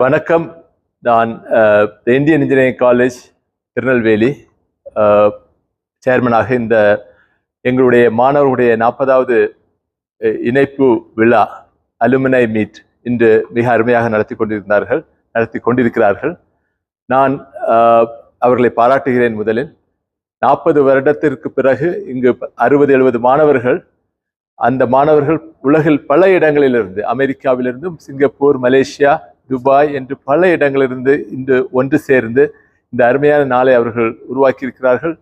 வணக்கம். நான் Indian engineering college Tirunelveli. சேர்மனாக இந்த எங்களுடைய மாணவர்களுடைய நாற்பதாவது இணைப்பு விழா அலுமினை மீட் இன்று மிக அருமையாக நடத்தி கொண்டிருந்தார்கள் நடத்தி கொண்டிருக்கிறார்கள். நான் அவர்களை பாராட்டுகிறேன் முதலில். நாற்பது வருடத்திற்கு பிறகு இங்கு அறுபது எழுபது மாணவர்கள் அந்த மாணவர்கள் உலகில் பல இடங்களிலிருந்து அமெரிக்காவிலிருந்தும் சிங்கப்பூர் மலேசியா துபாய் என்று பல இடங்களிலிருந்து இன்று ஒன்று சேர்ந்து இந்த அருமையான நாளை அவர்கள் உருவாக்கியிருக்கிறார்கள்.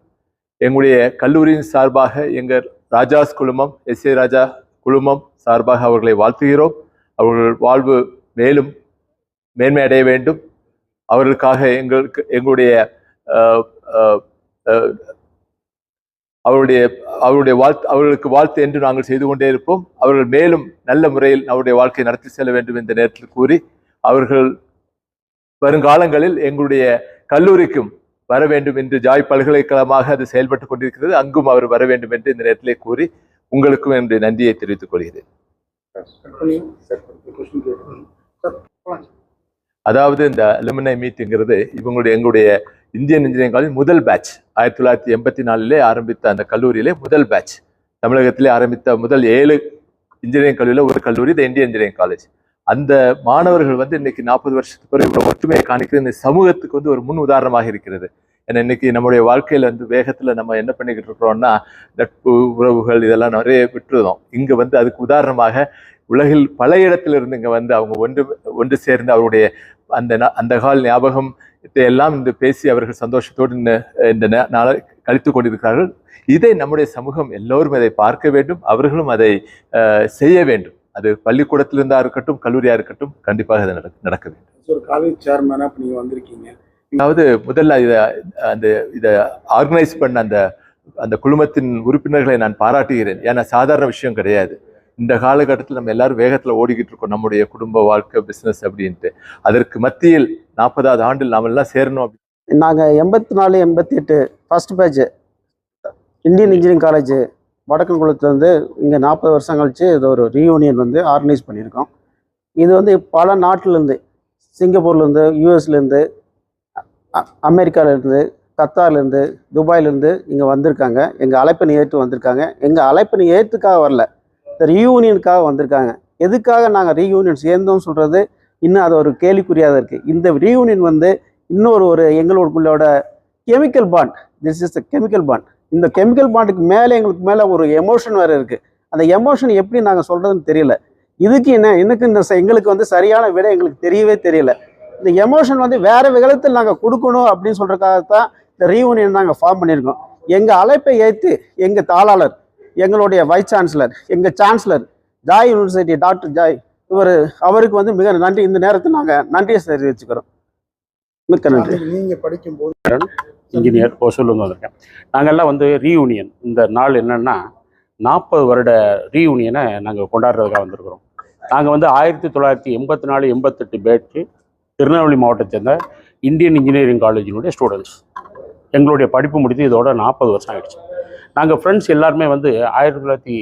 எங்களுடைய கல்லூரியின் சார்பாக எங்கள் ராஜாஸ் குழுமம் எஸ் ஏ ராஜா குழுமம் சார்பாக அவர்களை வாழ்த்துகிறோம். அவர்கள் வாழ்வு மேலும் மேன்மை அடைய வேண்டும். அவர்களுக்காக எங்களுக்கு எங்களுடைய அவருடைய அவருடைய வாழ்த்து அவர்களுக்கு வாழ்த்து என்று நாங்கள் செய்து கொண்டே இருப்போம். அவர்கள் மேலும் நல்ல முறையில் அவருடைய வாழ்க்கையை நடத்தி செல்ல வேண்டும் இந்த நேரத்தில் கூறி அவர்கள் வருங்காலங்களில் எங்களுடைய கல்லூரிக்கும் வர வேண்டும் என்று ஜாய் பல்கலைக்கழகமாக அது செயல்பட்டு கொண்டிருக்கிறது. அங்கும் அவர் வர வேண்டும் என்று இந்த நேரத்திலே கூறி உங்களுக்கும் என்னுடைய நன்றியை தெரிவித்துக் கொள்கிறேன். அதாவது இந்த அலுமினை மீட்டுங்கிறது இவங்களுடைய எங்களுடைய இந்தியன் இன்ஜினியரிங் காலேஜ் முதல் பேட்ச் ஆயிரத்தி தொள்ளாயிரத்தி எண்பத்தி நாலிலே ஆரம்பித்த அந்த கல்லூரியிலே முதல் பேட்ச் தமிழகத்திலே ஆரம்பித்த முதல் ஏழு இன்ஜினியரிங் கல்லூரியில் ஒரு கல்லூரி இந்த இந்தியன் இன்ஜினியரிங் காலேஜ். அந்த மாணவர்கள் வந்து இன்னைக்கு நாற்பது வருஷத்துக்கு பிறகு இவ்வளோ ஒற்றுமையை காணிக்கிறது இந்த சமூகத்துக்கு வந்து ஒரு முன் உதாரணமாக இருக்கிறது. ஏன்னா இன்னைக்கு நம்முடைய வாழ்க்கையில வந்து வேகத்தில் நம்ம என்ன பண்ணிக்கிட்டு இருக்கிறோம்னா நட்பு உறவுகள் இதெல்லாம் நிறைய விட்டுருதோம். இங்கே வந்து அதுக்கு உதாரணமாக உலகில் பல இடத்துல இருந்து வந்து அவங்க ஒன்று ஒன்று சேர்ந்து அவருடைய அந்த அந்த கால ஞாபகம் எல்லாம் இந்த பேசி அவர்கள் சந்தோஷத்தோடு இந்த நாளை கழித்து கொண்டிருக்கிறார்கள். இதை நம்முடைய சமூகம் எல்லோரும் அதை பார்க்க வேண்டும். அவர்களும் அதை செய்ய வேண்டும். அது பள்ளிக்கூடத்திலிருந்தா இருக்கட்டும் கல்லூரியா இருக்கட்டும் கண்டிப்பாக அது நடக்க நடக்க வேண்டும். ஒரு காலேஜ் சேர்மனா இப்ப நீங்க வந்திருக்கீங்க. அதாவது முதல்ல இதை அந்த இதை ஆர்கனைஸ் பண்ண அந்த அந்த குழுமத்தின் உறுப்பினர்களை நான் பாராட்டுகிறேன். ஏன்னா சாதாரண விஷயம் கிடையாது. இந்த காலகட்டத்தில் நம்ம எல்லாரும் வேகத்தில் ஓடிக்கிட்டு இருக்கோம். நம்முடைய குடும்ப வாழ்க்கை பிஸ்னஸ் அப்படின்ட்டு. அதற்கு மத்தியில் நாற்பதாவது ஆண்டில் நாம் எல்லாம் சேரணும் அப்படி. நாங்கள் எண்பத்தி நாலு எண்பத்தி எட்டு first batch Indian engineering college வடக்கன்குளத்துலேருந்து இங்கே நாற்பது வருஷம் கழித்து இது ஒரு ரீயூனியன் வந்து ஆர்கனைஸ் பண்ணியிருக்கோம். இது வந்து பல நாட்டிலேருந்து சிங்கப்பூர்லேருந்து யூஎஸ்லேருந்து அமெரிக்காவிலேருந்து கத்தார்லேருந்து துபாயிலேருந்து இங்கே வந்திருக்காங்க. எங்கள் அழைப்பினை ஏற்று வந்திருக்காங்க. எங்கள் அழைப்பினை ஏற்றுக்காக வரல இந்த ரீயூனியனுக்காக வந்திருக்காங்க. எதுக்காக நாங்கள் ரீயூனியன் சேர்ந்தோம்னு சொல்கிறது இன்னும் அது ஒரு கேள்விக்குறியாக இருக்குது இந்த ரீயூனியன் வந்து இன்னொரு ஒரு எங்களுக்குள்ளோட chemical bond this is the chemical bond இந்த கெமிக்கல் பாண்டுக்கு மேலே எங்களுக்கு மேலே ஒரு எமோஷன் வேறு இருக்குது அந்த எமோஷன் எப்படி நாங்கள் சொல்கிறதுன்னு தெரியல. இதுக்கு என்ன எனக்கு இந்த ச- எங்களுக்கு வந்து சரியான விடை எங்களுக்கு தெரியவே தெரியல. இந்த எமோஷன் வந்து வேறு விதத்தில் நாங்கள் கொடுக்கணும் அப்படின்னு சொல்கிறதுக்காகத்தான் இந்த ரீயூனியன் நாங்கள் ஃபார்ம் பண்ணியிருக்கோம். எங்கள் அழைப்பை ஏற்று எங்கள் தாளாளர் எங்களுடைய வைஸ் சான்சலர் எங்கள் chancellor Joy University doctor Joy இவர் அவருக்கு வந்து மிக நன்றி. இந்த நேரத்தில் நாங்கள் நன்றியை தெரிவிச்சுக்கிறோம். மிக்க நன்றி. அன்னைக்கு நீங்க படிக்கும் போது இன்ஜினியர் ஓசூர்லேருந்து வந்திருக்கேன் நாங்கள்லாம் வந்து ரீயூனியன் இந்த நாள் என்னன்னா நாற்பது வருட ரீயூனியனை நாங்கள் கொண்டாடுறதுக்காக வந்திருக்கிறோம். நாங்கள் வந்து ஆயிரத்தி தொள்ளாயிரத்தி எண்பத்தி நாலு எண்பத்தெட்டு பேட்ச் திருநெல்வேலி மாவட்டத்தை சேர்ந்த இந்தியன் இன்ஜினியரிங் காலேஜினுடைய ஸ்டூடெண்ட்ஸ் எங்களுடைய படிப்பு முடித்து இதோட நாற்பது வருஷம் ஆயிடுச்சு. நாங்கள் ஃப்ரெண்ட்ஸ் எல்லாருமே வந்து ஆயிரத்தி தொள்ளாயிரத்தி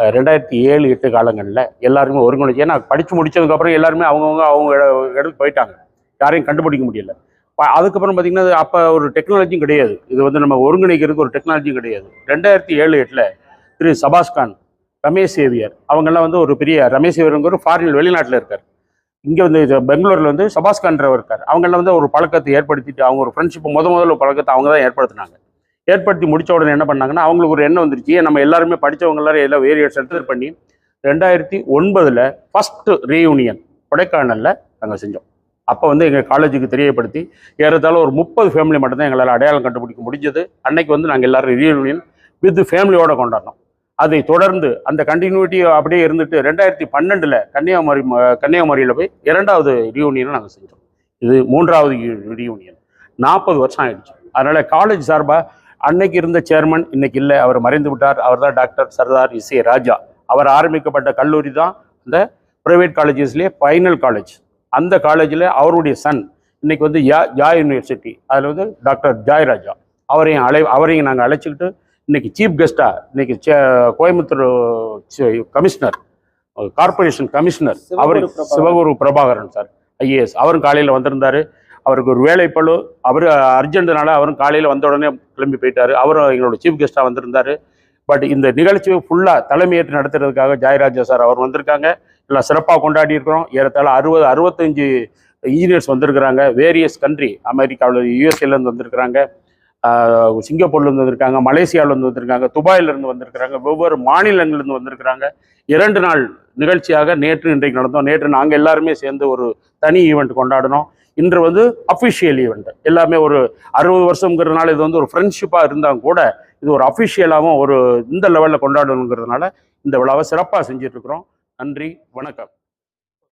ரெண்டாயிரத்தி ஏழு எட்டு காலங்களில் எல்லாருமே ஒருங்கிணைச்சு. ஏன்னா படித்து முடிச்சதுக்கப்புறம் எல்லாருமே அவங்கவுங்க அவங்க இடத்துக்கு போயிட்டாங்க. யாரையும் கண்டுபிடிக்க முடியல. ப- அதுக்கப்புறம் பார்த்தீங்கன்னா அப்போ ஒரு டெக்னாலஜியும் கிடையாது. இது வந்து நம்ம ஒருங்கிணைக்கிறதுக்கு ஒரு டெக்னாலஜியும் கிடையாது. ரெண்டாயிரத்தி ஏழு எட்டில் திரு சபாஸ்கான் ரமேஷ் சேவியர் அவங்கெல்லாம் வந்து ஒரு பெரிய ரமேஷ் சேவியருங்கிற ஃபாரின் வெளிநாட்டில் இருக்கார். இங்கே வந்து இது பெங்களூரில் வந்து சபாஸ்கான்றவர் இருக்கார். அவங்கெல்லாம் வந்து ஒரு பழக்கத்தை ஏற்படுத்திட்டு அவங்க ஒரு ஃப்ரெண்ட்ஷிப் முத முதல்ல பழக்கத்தை அவங்க தான் ஏற்படுத்தினாங்க. ஏற்படுத்தி முடித்த உடனே என்ன பண்ணாங்கன்னா அவங்களுக்கு ஒரு எண்ணம் வந்துருச்சு. நம்ம எல்லாருமே படித்தவங்க எல்லாரும் எல்லாம் வேரியட்ஸ் எடுத்து பண்ணி ரெண்டாயிரத்தி ஒன்பதில் ஃபஸ்ட்டு ரீயூனியன் கொடைக்கானலில் நாங்கள் செஞ்சோம். அப்போ வந்து எங்கள் காலேஜுக்கு தெரியப்படுத்தி ஏறத்தாலும் ஒரு முப்பது ஃபேமிலி மட்டும்தான் எங்களால் அடையாளம் கண்டுபிடிக்க முடிஞ்சது. அன்னைக்கு வந்து நாங்கள் எல்லாரும் ரீயூனியன் வித் ஃபேமிலியோடு கொண்டாடினோம். அதை தொடர்ந்து அந்த கண்டினியூட்டி அப்படியே இருந்துட்டு ரெண்டாயிரத்தி பன்னெண்டில் கன்னியாகுமரி கன்னியாகுமரியில் போய் இரண்டாவது ரீயூனியனை நாங்கள் செஞ்சோம். இது மூன்றாவது ரீயூனியன் நாற்பது வருஷம் ஆயிடுச்சு. அதனால் காலேஜ் சார்பாக அன்னைக்கு இருந்த சேர்மன் இன்னைக்கு இல்லை. அவர் மறைந்து விட்டார். அவர் தான் டாக்டர் சர்தார் ஏ ராஜா. அவர் ஆரம்பிக்கப்பட்ட கல்லூரி தான் இந்த ப்ரைவேட் காலேஜஸ்லேயே ஃபைனல் காலேஜ் அந்த காலேஜில் அவருடைய சன் இன்னைக்கு வந்து யா ஜாய் யூனிவர்சிட்டி அதில் வந்து டாக்டர் ஜாய் ராஜா. அவரையும் அழை அவரையும் நாங்கள் அழைச்சிக்கிட்டு இன்னைக்கு சீஃப் கெஸ்ட்டாக இன்னைக்கு கோயம்புத்தூர் கமிஷனர் கார்ப்பரேஷன் கமிஷனர் அவர். Sivaguru Prabhakaran sir IAS. அவரும் காலையில் வந்திருந்தாரு. அவருக்கு ஒரு வேலைப்பழு அவர் அர்ஜென்ட்னால அவரும் காலையில் வந்த உடனே கிளம்பி போயிட்டாரு. அவரும் எங்களோட சீஃப் கெஸ்ட்டாக வந்திருந்தாரு. பட் இந்த நிகழ்ச்சியை ஃபுல்லாக தலைமையேற்று நடத்துறதுக்காக ஜாயராஜா சார் அவர் வந்திருக்காங்க. எல்லாம் சிறப்பாக கொண்டாடி இருக்கிறோம். ஏறத்தாழ அறுபது அறுபத்தஞ்சு இன்ஜினியர்ஸ் வந்திருக்கிறாங்க. வேரியஸ் கண்ட்ரி அமெரிக்காவில் யூஎஸ்ஏலேருந்து வந்திருக்கிறாங்க. சிங்கப்பூர்லேருந்து வந்திருக்காங்க. மலேசியாவிலேருந்து வந்திருக்காங்க. துபாயிலேருந்து வந்திருக்கிறாங்க. வெவ்வேறு மாநிலங்கள்லேருந்து வந்திருக்கிறாங்க. இரண்டு நாள் நிகழ்ச்சியாக நேற்று இன்றைக்கு நடந்தோம். நேற்று நாங்கள் எல்லாருமே சேர்ந்து ஒரு தனி ஈவெண்ட் கொண்டாடினோம். இன்று வந்து அஃபிஷியல் ஈவெண்ட் எல்லாமே ஒரு அறுபது வருஷங்கிறதுனால இது வந்து ஒரு ஃப்ரெண்ட்ஷிப்பாக இருந்தால் கூட இது ஒரு அஃபிஷியலாகவும் ஒரு இந்த லெவலில் கொண்டாடணுங்கிறதுனால இந்த விழாவை சிறப்பாக செஞ்சிட்ருக்குறோம் நன்றி வணக்கம்.